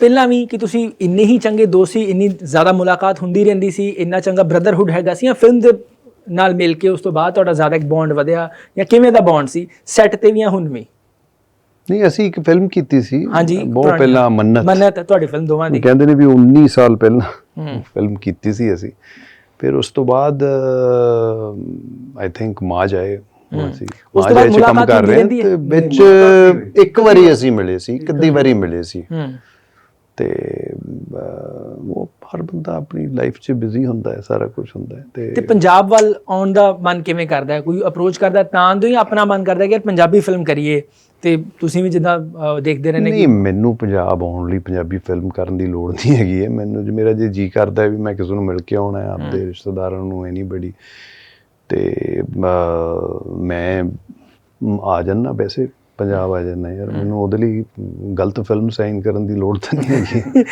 ਪਹਿਲਾਂ ਵੀ ਕਿ ਤੁਸੀਂ ਇੰਨੇ ਹੀ ਚੰਗੇ ਦੋਸਤ ਸੀ ਇੰਨੀ ਜ਼ਿਆਦਾ ਮੁਲਾਕਾਤ ਹੁੰਦੀ ਰਹਿੰਦੀ ਸੀ ਇੰਨਾ ਚੰਗਾ ਬ੍ਰਦਰਹੁੱਡ ਹੈਗਾ ਸੀ ਜਾਂ ਫਿਲਮ ਦੇ ਨਾਲ ਮਿਲ ਕੇ ਉਸ ਤੋਂ ਬਾਅਦ ਤੁਹਾਡਾ ਜ਼ਿਆਦਾ ਇੱਕ ਬੌਂਡ ਵਧਿਆ ਜਾਂ ਕਿਵੇਂ ਦਾ ਬੌਂਡ ਸੀ? ਸੈੱਟ ਤੇ ਵੀ ਜਾਂ ਹੁਣ ਵੀ? ਨਹੀਂ ਅਸੀਂ ਇੱਕ ਫਿਲਮ ਕੀਤੀ ਸੀ। ਹਾਂਜੀ ਬਹੁਤ ਪੁਰਾਣੀ। ਪਹਿਲਾਂ ਮੰਨਤ। ਮੰਨਤ ਤੁਹਾਡੀ ਫਿਲਮ ਦੋਵਾਂ ਦੀ। ਕਹਿੰਦੇ ਨੇ ਵੀ 19 ਸਾਲ ਪਹਿਲਾਂ। ਫਿਲਮ ਕੀਤੀ ਸੀ ਅਸੀਂ। ਫਿਰ ਉਸ ਤੋਂ ਬਾਅਦ ਆਈ ਥਿੰਕ ਮਾਜ ਆਏ ਹੁਣ ਅਸੀਂ ਉਸ ਤੋਂ ਬਾਅਦ ਆਏ 'ਚ ਕੰਮ ਮੁਲਾਕਾਤ ਕਰ ਹੁੰਦੀ ਰਹੇ ਹਾਂ ਰਹਿੰਦੀ ਤੇ ਹੈ? ਵਿੱਚ ਇੱਕ ਵਾਰੀ ਅਸੀਂ ਮਿਲੇ ਸੀ ਇੱਕ ਅੱਧੀ ਵਾਰੀ ਮਿਲੇ ਸੀ। ਹੂੰ। ਤੇ ਉਹ ਹਰ ਬੰਦਾ ਆਪਣੀ ਲਾਈਫ 'ਚ ਬਿਜ਼ੀ ਹੁੰਦਾ ਹੈ ਸਾਰਾ ਕੁਝ ਹੁੰਦਾ ਹੈ ਤੇ ਤੇ ਪੰਜਾਬ ਵੱਲ ਆਉਣ ਦਾ ਮਨ ਕਿਵੇਂ ਕਰਦਾ ਹੈ? ਕੋਈ ਅਪਰੋਚ ਕਰਦਾ ਤਾਂ ਤੋਂ ਹੀ ਆਪਣਾ ਮਨ ਕਰਦਾ ਕਿ ਯਾਰ ਪੰਜਾਬੀ ਫਿਲਮ ਕਰੀਏ? ਤੇ ਤੁਸੀਂ ਵੀ ਜਿੱਦਾਂ ਦੇਖਦੇ ਰਹਿੰਦੇ ਨਹੀਂ ਮੈਨੂੰ ਪੰਜਾਬ ਆਉਣ ਲਈ ਪੰਜਾਬੀ ਫਿਲਮ ਕਰਨ ਦੀ ਲੋੜ ਨਹੀਂ ਹੈਗੀ ਹੈ। ਮੈਨੂੰ ਜੇ ਮੇਰਾ ਜੇ ਜੀ ਕਰਦਾ ਹੈ ਵੀ ਮੈਂ ਕਿਸੇ ਨੂੰ ਮਿਲ ਕੇ ਆਉਣਾ ਹੈ ਆਪਦੇ ਰਿਸ਼ਤੇਦਾਰਾਂ ਨੂੰ ਐਨੀਬਡੀ ਤੇ ਅਹ, ਮੈਂ ਮ, ਆ ਜਾਣਾ ਵੈਸੇ। ਪੰਜਾਬ ਆ ਜਾਂਦਾ ਯਾਰ, ਮੈਨੂੰ ਉਹਦੇ ਲਈ ਗਲਤ ਫਿਲਮ ਸਾਈਨ ਕਰਨ ਦੀ ਲੋੜ ਤਾਂ ਨਹੀਂ ਹੈਗੀ।